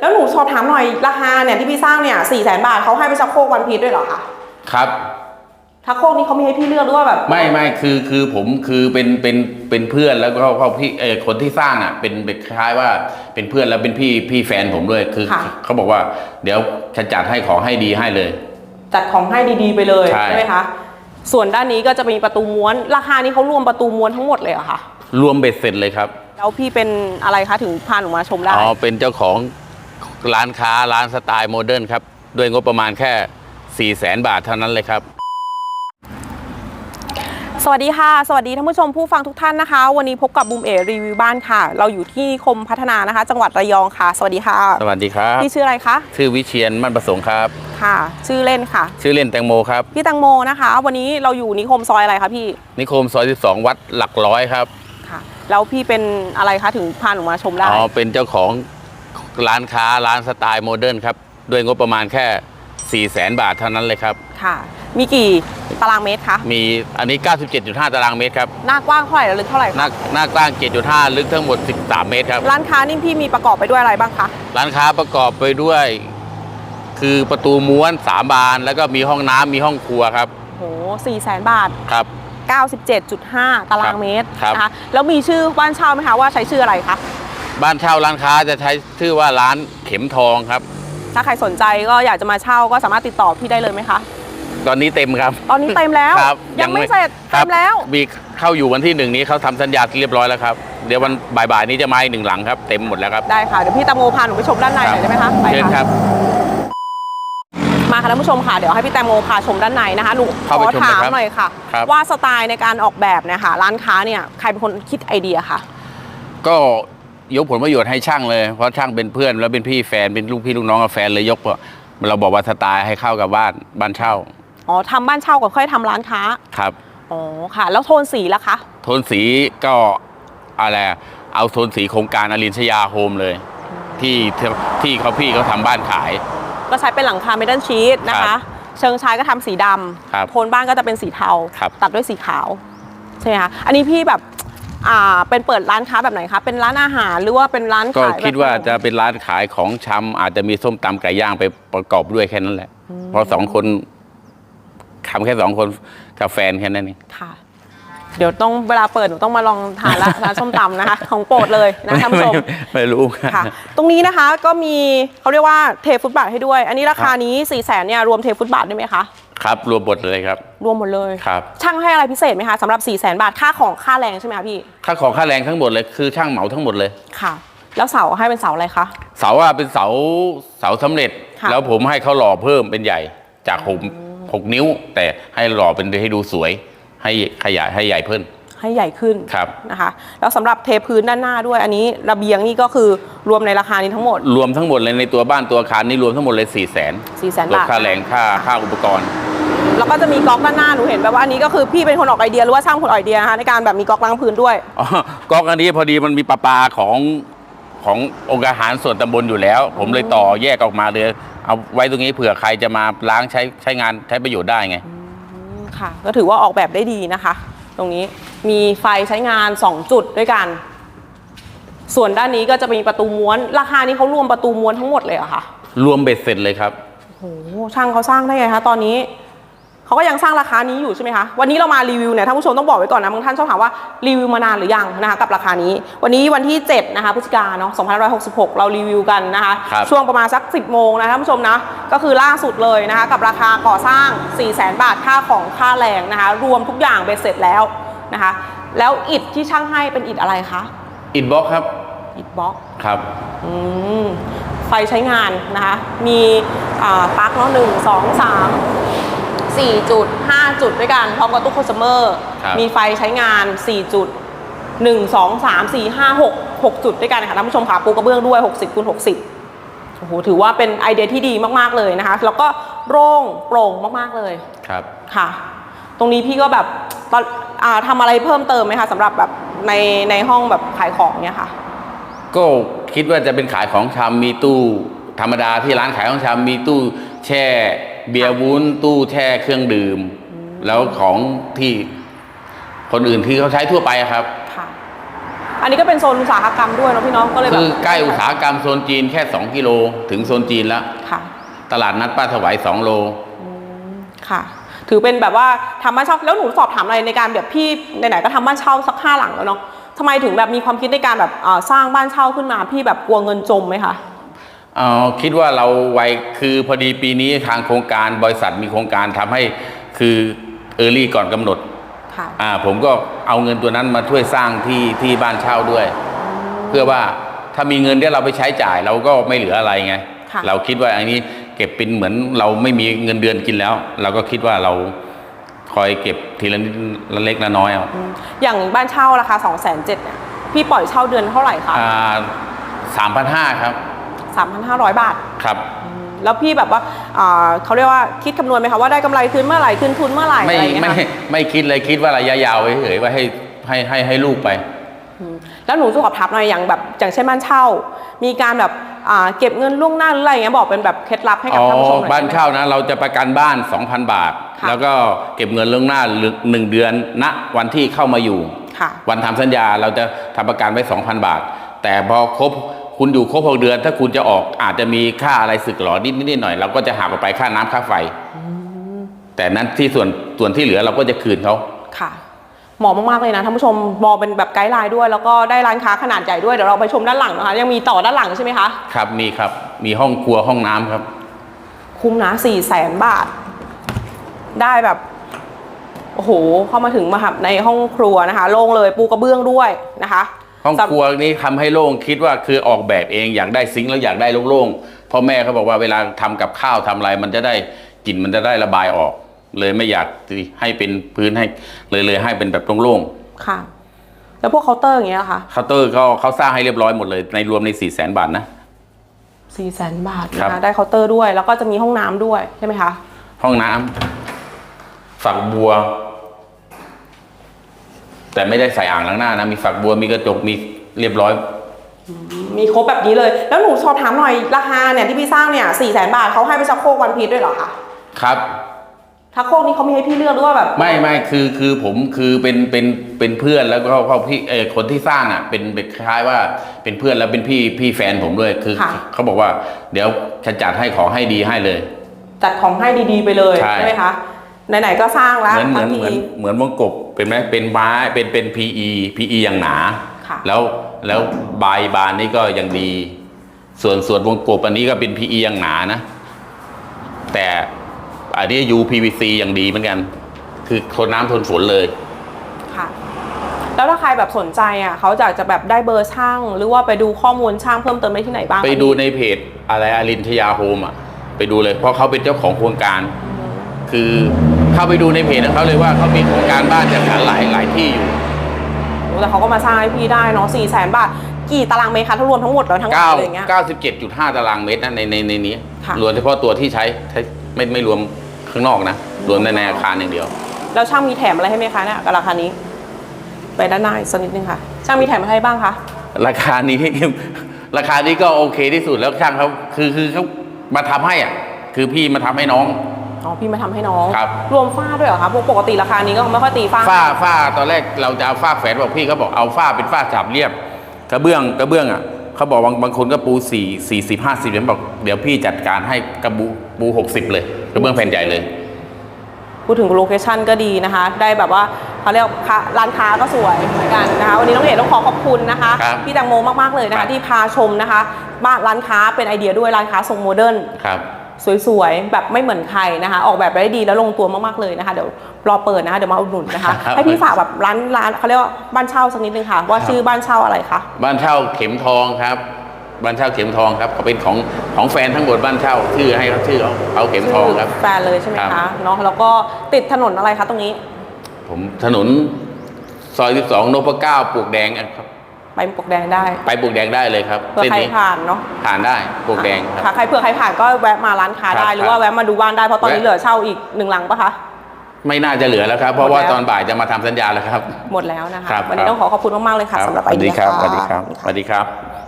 แล้วหนูสอบถามหน่อยราคาเนี่ยที่พี่สร้างเนี่ยสี่แสนบาทเขาให้ไปชักโครกวันพีชด้วยเหรอคะครับ ชักโครกนี้เขามีให้พี่เลือกด้วยว่าแบบไม่ไม่คือคือผมคือเป็นเป็นเป็นเพื่อนแล้วก็เขาพี่เออคนที่สร้างอะเป็นเป็นคล้ายว่าเป็นเพื่อนแล้วเป็นพี่พี่แฟนผมด้วยคือค่ะเขาบอกว่าเดี๋ยวฉันจัดให้ของให้ดีให้เลย จัดของให้ดีๆไปเลยใช่ไหมคะส่วนด้านนี้ก็จะมีประตูม้วน ราคานี้เขารวมประตูม้วนทั้งหมดเลยเหรอคะรวมเบ็ดเสร็จเลยครับ แล้วพี่เป็นอะไรคะถึงพาหนูมาชมได้อ๋อเป็นเจ้าของ ร้านค้าร้านสไตล์โมเดิร์นครับ ด้วยงบประมาณแค่4ี่แสนบาทเท่านั้นเลยครับ สวัสดีค่ะ สวัสดีท่านผู้ชมผู้ฟังทุกท่านนะคะ วันนี้พบกับบูมเอรีวิวบ้านค่ะ เราอยู่ที่นิคมพัฒนานะคะ จังหวัดระยองค่ะ สวัสดีค่ะสวัสดีครับ พี่ชื่ออะไรคะ ชื่อวิเชียนมั่นประสงค์ครับ ค่ะ ชื่อเล่นค่ะ ชื่อเล่นแตงโมครับ พี่ตังโมนะคะ วันนี้เราอยู่นิคมซอยอะไรคะพี่ นิคมซอย 12 วัดหลักร้อยครับ ค่ะ แล้วพี่เป็นอะไรคะถึงพาหนูมาชมได้ อ๋อ เป็นเจ้าของ ร้านค้าร้านสไตล์โมเดิร์นครับด้วยงบประมาณแค่4ี่แสนบาทเท่านั้นเลยครับ ค่ะ มีกี่ตารางเมตรคะ มีอันนี้ 97.5 ตารางเมตรครับ หน้ากว้างเท่าไหร่และลึกเท่าไหร่หคะน้าหน้ากว้าง 7.5 ลึกทั้งหมด 13 เมตรครับ ร้านค้านี่พี่มีประกอบไปด้วยอะไรบ้างคะ ร้านค้าประกอบไปด้วย คือประตูม้วนสามบาน แล้วก็มีห้องน้ำมีห้องครัวครับ โหสี่แสนบาท ครับ 97.5 ตารางเมตรครับ นะคะ แล้วมีชื่อบ้านเช่าไหมคะว่าใช้ชื่ออะไรคะ บ้านเช่าร้านค้าจะใช้ชื่อว่าร้านเข็มทองครับ ถ้าใครสนใจก็อยากจะมาเช่าก็สามารถติดต่อพี่ได้เลยไหมคะ ตอนนี้เต็มครับ ตอนนี้เต็มแล้วครับยังไม่เสร็จครัเต็บมแล้ว มีเข้าอยู่วันที่หนึ่งนี้เขาทำสัญญาเรียบร้อยแล้วครับ เดี๋ยววันบ่ายๆนี้จะมาอีกหนึ่งหลังครับ เต็มหมดแล้วครับ ได้ค่ะเดี๋ยวพี่ตามโมพาหนูไปชมด้านในหน่อยได้ไหมคะไปเชิญครับ มาค่ะท่านผู้ชมค่ะเดี๋ยวให้พี่แตงโมพาชมด้านในนะคะหนูขเข้าไปอชมเลยถามครับหน่อยค่ะ ครับ ว่าสไตล์ในการออกแบบเนี่ยค่ะร้านค้าเนี่ยใครเป็นคนคิดไอเดียคะก็ ยกผลประโยชน์ให้ช่างเลย เพราะช่างเป็นเพื่อนแล้วเป็นพี่แฟนเป็นลูกพี่ลูกน้องกับแฟนเลยยกเราบอกว่าสไตล์ให้เข้ากับบ้านบ้านเช่าอ๋อทำบ้านเช่าก่อนค่อยทำร้านค้าครับอ๋อค่ะ แล้วโทนสีล่ะคะ โทนสีก็อะไรอะเอาโทนสีโครงการอรินชยาโฮมเลยที่ที่ที่เขาพี่เขาทำบ้านขาย ก็ใช้เป็นหลังคาเมทัลชีตนะครัคะบเชิงชายก็ทำสีดครับำโทนบ้านก็จะเป็นสีเทาครับตัดด้วยสีขาวใช่ไหมคะอันนี้พี่แบบ อ่าเป็นเปิดร้านค้าแบบไหนคะ เป็นร้านอาหารหรือว่าเป็นร้านก็ขายแบบคิดว่าขนมจะเป็นร้านขายของชำอาจจะมีส้มตำไก่ย่างไปประกอบด้วยแค่นั้นแหละเพราะสองคนทำแค่สองคนกับแฟนแค่นั้นเองค่ะ เดี๋ยวต้องเวลาเปิดหนูต้องมาลองทานละร้านส้มตำนะคะ ของโปรดเลยนะท่านผู้ชม ไไม่รู้ค่ะ ตรงนี้นะคะก็มีเขาเรียกว่าเทฟุตบาทให้ด้วย อันนี้ราคานี้4ี่แสนเนี่ยรวมเทฟุตบาทด้วยไหมคะ ครับรวมหมดเลยครับ รวมหมดเลย ครับ ช่างให้อะไรพิเศษไหมคะสำหรับ4ี่แสนบาทค่าของค่าแรงใช่ไหมคะพี่ค่าของค่าแรงทั้งหมดเลยคือช่างเหมาทั้งหมดเลย ค่ะ แล้วเสาให้เป็นเสาอะไรคะ เสาอะเป็นเสาเสาสำเร็จ ค่ะ แล้วผมให้เขาหล่อเพิ่มเป็นใหญ่จากหกหกนิ้ว แต่ให้หล่อเป็นให้ดูสวย ให้ขยายให้ใหญ่เพิ่ม ให้ใหญ่ขึ้นครับนะคะแล้วสำหรับเทพื้นด้านหน้าด้วยอันนี้ระเบียงนี่ก็คือรวมในราคานี้ทั้งหมด รวมทั้งหมดเลยในตัวบ้านตัวอาคารนี่รวมทั้งหมดเลย4ี่แสน4 0 0 0 0 0ลดบาทค่าแรงค่าค่าอุปกรณ์แล้วก็จะมีก๊อกด้านหน้าหนูเห็นแบบว่าอันนี้ก็คือพี่เป็นคนออกไอเดียหรือว่าช่างคนออกไอเดียนะคะในการแบบมีก๊อกล้างพื้นด้วยอ๋อกองอันนี้พอดีมันมีประปาของขององค์การอาหารส่วนตำบลอยู่แล้ว ผมเลยต่อแยกออกมาเลยเอาไว้ตรงนี้เผื่อใครจะมาล้างใช้ใช้งานใช้ประโยชน์ได้ไงค่ะก็ถือว่าออกแบบได้ดีนะคะ ตรงนี้มีไฟใช้งาน 2 จุดด้วยกัน ส่วนด้านนี้ก็จะมีประตูม้วน ราคานี้เขารวมประตูม้วนทั้งหมดเลยเหรอคะรวมเบ็ดเสร็จเลยครับโอ้โหช่างเขาสร้างได้ไงคะตอนนี้ เขาก็ยังสร้างราคานี้อยู่ใช่ไหมคะ วันนี้เรามารีวิวเนี่ยท่านผู้ชมต้องบอกไว้ก่อนนะบางท่านชอบถามว่ารีวิวมานานหรือยังนะคะกับราคานี้ วันนี้วันที่7นะคะพฤศจิกาเนาะ2566 เรารีวิวกันนะคะครับช่วงประมาณสัก 10 โมงนะท่านผู้ชมนะ ก็คือล่าสุดเลยนะคะกับราคาก่อสร้าง 4 0 0 0 0 0 บาทค่าของค่าแรงนะคะ รวมทุกอย่างเบ็ดเสร็จแล้วนะคะ แล้วอิฐที่ช่างให้เป็นอิฐอะไรคะ อินบ็อกครับ อิฐบล็อก ครับอืมไฟใช้งานนะคะ มีอ่าปลั๊กเนาะหนึ่งสองสาม สี่จุดห้าจุดด้วยกัน พร้อมกับตู้โคสเมอร์ครับ มีไฟใช้งานสี่จุดหนึ่งสองสามสี่ห้าหกหกจุดด้วยกันค่ะท่านผู้ชมค่ะปูกระเบื้องด้วยหกสิบคูณหกสิบโอ้โหถือว่าเป็นไอเดียที่ดีมากๆเลยนะคะ แล้วก็โล่งโปร่งมากๆเลย ครับ ค่ะ ตรงนี้พี่ก็แบบตอนอาทำอะไรเพิ่มเติมไหมคะสำหรับแบบในในห้องแบบขายของเนี่ยค่ะ ก็คิดว่าจะเป็นขายของชำมีตู้ธรรมดาที่ร้านขายของชำมีตู้แช่ เบียร์วุ้นตู้แช่เครื่องดื่ม แล้วของที่คนอื่นที่เขาใช้ทั่วไปอะครับ ค่ะ อันนี้ก็เป็นโซนอุตสาหกรรมด้วยเนาะพี่เน้องก็เลยแบบคือใกล้อุตสาหกรรมโซนจีนแค่ 2 กิโลถึงโซนจีนแล้ว ค่ะ ตลาดนัดป้าถวาย2โล ค่ะ ถือเป็นแบบว่าทำบ้านเช่าแล้วหนูสอบถามอะไรในการแบบพี่ไหนๆก็ทำบ้านเช่าสักห้าหลังแล้วเนาะทำไมถึงแบบมีความคิดในการแบบอ่าสร้างบ้านเช่าขึ้นมาพี่แบบกลัวเงินจมไหมคะ เออคิดว่าเราไวคือพอดีปีนี้ทางโครงการบริษัทมีโครงการทำให้คือเออร์ลี่ก่อนกำหนดค่ะอ่าผมก็เอาเงินตัวนั้นมาช่วยสร้างที่ที่บ้านเช่าด้วย เพื่อว่าถ้ามีเงินที่เราไปใช้จ่ายเราก็ไม่เหลืออะไรไงค่ะเราคิดว่าอันนี้เก็บเป็นเหมือนเราไม่มีเงินเดือนกินแล้ว เราก็คิดว่าเราคอยเก็บทีละนิดละเล็กละน้อยเอาอย่างบ้านเช่าราคา2องแสนเจ็ดเนี่ยพี่ปล่อยเช่าเดือนเท่าไหร่คะอ่าสามพันห้าครับ 3,500 บาท ครับ แล้วพี่แบบว่าอ่าเขาเรียกว่าคิดคำนวณไหมคะว่าได้กำไรคืนเมื่อไหร่คืนทุนเมื่อไหร่ไม่อะไรอย่างเงี้ยไม่ค่ะไม่คิดเลยคิดว่าระยะยาวเฉยๆว่าให้ให้ให้ให้ลูกไป อืมแล้วหนูจะขอบทับหน่อยอย่างแบบอย่างเช่นบ้านเช่า มีการแบบอ่าเก็บเงินล่วงหน้าหรืออะไรอย่างเงี้ยบอกเป็นแบบเคล็ดลับให้กับอ๋อท่านผู้ชมหน่อยบ้านได้ไหม เช่านะ เราจะประกันบ้าน 2,000 บาท ค่ะ แล้วก็เก็บเงินล่วงหน้าหนึ่งเดือนณวันที่เข้ามาอยู่ ค่ะ วันทำสัญญาเราจะทำประกันไว้ 2,000 บาท แต่พอครบ คุณอยู่ครบหกเดือน ถ้าคุณจะออกอาจจะมีค่าอะไรสึกหรอนิดนิดๆหน่อยๆเราก็จะหักออกไปค่าน้ำค่าไฟ แต่นั้นที่ส่วนส่วนที่เหลือเราก็จะคืนเขาค่ะเหมาะมากๆเลยนะท่านผู้ชมมองเป็นแบบไกด์ไลน์ด้วย แล้วก็ได้ร้านค้าขนาดใหญ่ด้วยเดี๋ยวเราไปชมด้านหลังนะคะ ยังมีต่อด้านหลังใช่ไหมคะครับมีครับมีห้องครัวห้องน้ำครับ คุ้มนะสี่แสนบาท ได้แบบโอ้โหเข้ามาถึงมาครับในห้องครัวนะคะ โล่งเลยปูกระเบื้องด้วยนะคะ ห้องครัวนี้ทำให้โล่งคิดว่าคือออกแบบเองอยากได้ซิงค์แล้วอยากได้โล่งๆพ่อแม่เขาบอกว่าเวลาทำกับข้าวทำอะไรมันจะได้กลิ่นมันจะได้ระบายออก เลยไม่อยากให้เป็นพื้นให้เลยเลยให้เป็นแบบโล่งค่ะ แล้วพวกเคาน์เตอร์อย่างเงี้ยค่ะๆเคาน์เตอร์เขาเขาสร้างให้เรียบร้อยหมดเลยในรวมใน4ี่แสนบาทนะสี่แสนบาทครันะคะบได้เคาน์เตอร์ด้วย แล้วก็จะมีห้องน้ำด้วยใช่ไหมคะห้องน้ำฝักบัว แต่ไม่ได้ใส่อ่างล้างหน้านะ มีฝักบัวมีกระจกมีเรียบร้อย มีครบแบบนี้เลย แล้วหนูสอบถามหน่อยราคาเนี่ยที่พี่สร้างเนี่ยสี่แสนบาทเขาให้ไปชักโครกวันพีชด้วยเหรอคะครับชักโครกนี้เขามีให้พี่เลือกหรือว่าแบบ ไม่ไม่คือคือผมคือเป็นเป็นเป็นเพื่อนแล้วก็พ่อพี่เออคนที่สร้างอะเป็นเป็นคล้ายๆว่าเป็นเพื่อนแล้วเป็นพี่พี่แฟนผมด้วยคือค่ะ เขาบอกว่าเดี๋ยวฉันจัดให้ขอให้ดีให้เลย จัดของให้ดีๆไปเลยใช่ไหมคะไหนๆก็สร้างแล้วเหมือนเหมืทั้อนงเหมือนทีเหมือนวงกบ เป็นไหมเป็นไม้เป็นเป็น PE PE อย่างหนาค่ะแล้วแล้วบายบานนี่ก็ยังดี ส่วนส่วนวงกบอันนี้ก็เป็น PE อย่างหนานะ แต่อันนี้ UPVC อย่างดีเหมือนกัน คือทนน้ำทนฝนเลยค่ะแล้วถ้าใครแบบสนใจอะเขาอยากจะแบบได้เบอร์ช่าง หรือว่าไปดูข้อมูลช่างเพิ่มเติมได้ที่ไหนบ้างคะไปดูในเพจอะไรอรินทยาโฮมอะ ไปดูเลยเพราะเขาเป็นเจ้าของโครงการ คือ เข้าไปดูในเพจของเขาเลยว่าเขามีโครงการบ้านจัดสรรหลายหลายที่อยู่โอ้แต่เขาก็มาสร้างให้พี่ได้เนาะสี่แสนบาท กี่ตารางเมตรคะถ้ารวมทั้งหมดแล้วทั้งหมด9เลยอย่างเงี้ย97.5 ตารางเมตรนะในในในนี้ค่ะ รวมเฉพาะตัวที่ใช้ใช้ไม่ไม่รวมข้างนอกนะ รวมในในอาคารอย่างเดียว แล้วช่างมีแถมอะไรให้ไหมคะเนี่ยกับราคานี้ ไปด้านหน้าอีกสักนิดนึงค่ะ ช่างมีแถมอะไรให้บ้างคะ ราคานี้ ราคานี้ก็โอเคที่สุดแล้วช่างเขาคือคือเขามาทำให้อะคือพี่มาทำให้น้อง อ๋อพี่มาทำให้น้อง ครับ รวมฝ้าด้วยเหรอคะพวกปกติราคานี้ก็ไม่ค่อยตีฝ้า ฝ้าฝ้าตอนแรกเราจะเอาฝ้าแฝดบอกพี่เขาบอกเอาฝ้าเป็นฝ้าฉาบเรียบกระเบื้องกระเบื้องอะเขาบอกบางบางคนก็ปูสี่สี่สิบห้าสิบบอกเดี๋ยวพี่จัดการให้กระบูปูหกสิบเลย กระเบื้องแผ่นใหญ่เลยพูดถึงโลเคชั่นก็ดีนะคะ ได้แบบว่าเขาเรียกค้าร้านค้าก็สวยเหมือนกันนะคะ วันนี้น้องเอกต้องขอขอบคุณนะคะครับพี่แตงโมมากๆเลยนะครัคะบที่พาชมนะคะบ้านร้านค้าเป็นไอเดียด้วยร้านค้าทรงโมเดิร์นครับ สวยๆ แบบไม่เหมือนใครนะคะ ออกแบบได้ดีแล้วลงตัวมากๆเลยนะคะ เดี๋ยวรอเปิดนะคะเดี๋ยวมาอุดหนุนนะคะครับให้พี่ฝากแบบร้านร้านเขาเรียกว่าบ้านเช่าสักนิดนึงค่ะ ว่าครับชื่อบ้านเช่าอะไรคะบ้านเช่าเข็มทองครับบ้านเช่าเข็มทองครับเขาเป็นของของแฟนทั้งหมดบ้านเช่าชื่อให้เขาชื่อเขาเขาเข็มทองครับแฟนเลยใช่ไหมครัคะบเนาะแล้วก็ติดถนนอะไรคะตรงนี้ ผมถนนซอย 12 นพเก้าปลวกแดงครับ ไปปลวกแดงได้ไปปลวกแดงได้เลยครับเพื่อเส้นใครนี้ผ่านเนาะผ่านได้ปลวกแดงครับค่ะใครเผื่อใครผ่านก็แวะมาร้านค้าได้ครับหรือว่าแวะมาดูบ้านได้เพราะตอนนี้แวะเหลือเช่าอีกหนึ่งหลังปะคะไม่น่าจะเหลือแล้วครับ เพราะหมดว่าแล้วตอนบ่ายจะมาทำสัญญาแล้วครับ หมดแล้วนะคะครับวันนี้ครับต้องขอขอบคุณมากๆเลยค่ะสำหรับสไอวัสเดีดียครับค่ะสวัสดีครับสวัสดีครับ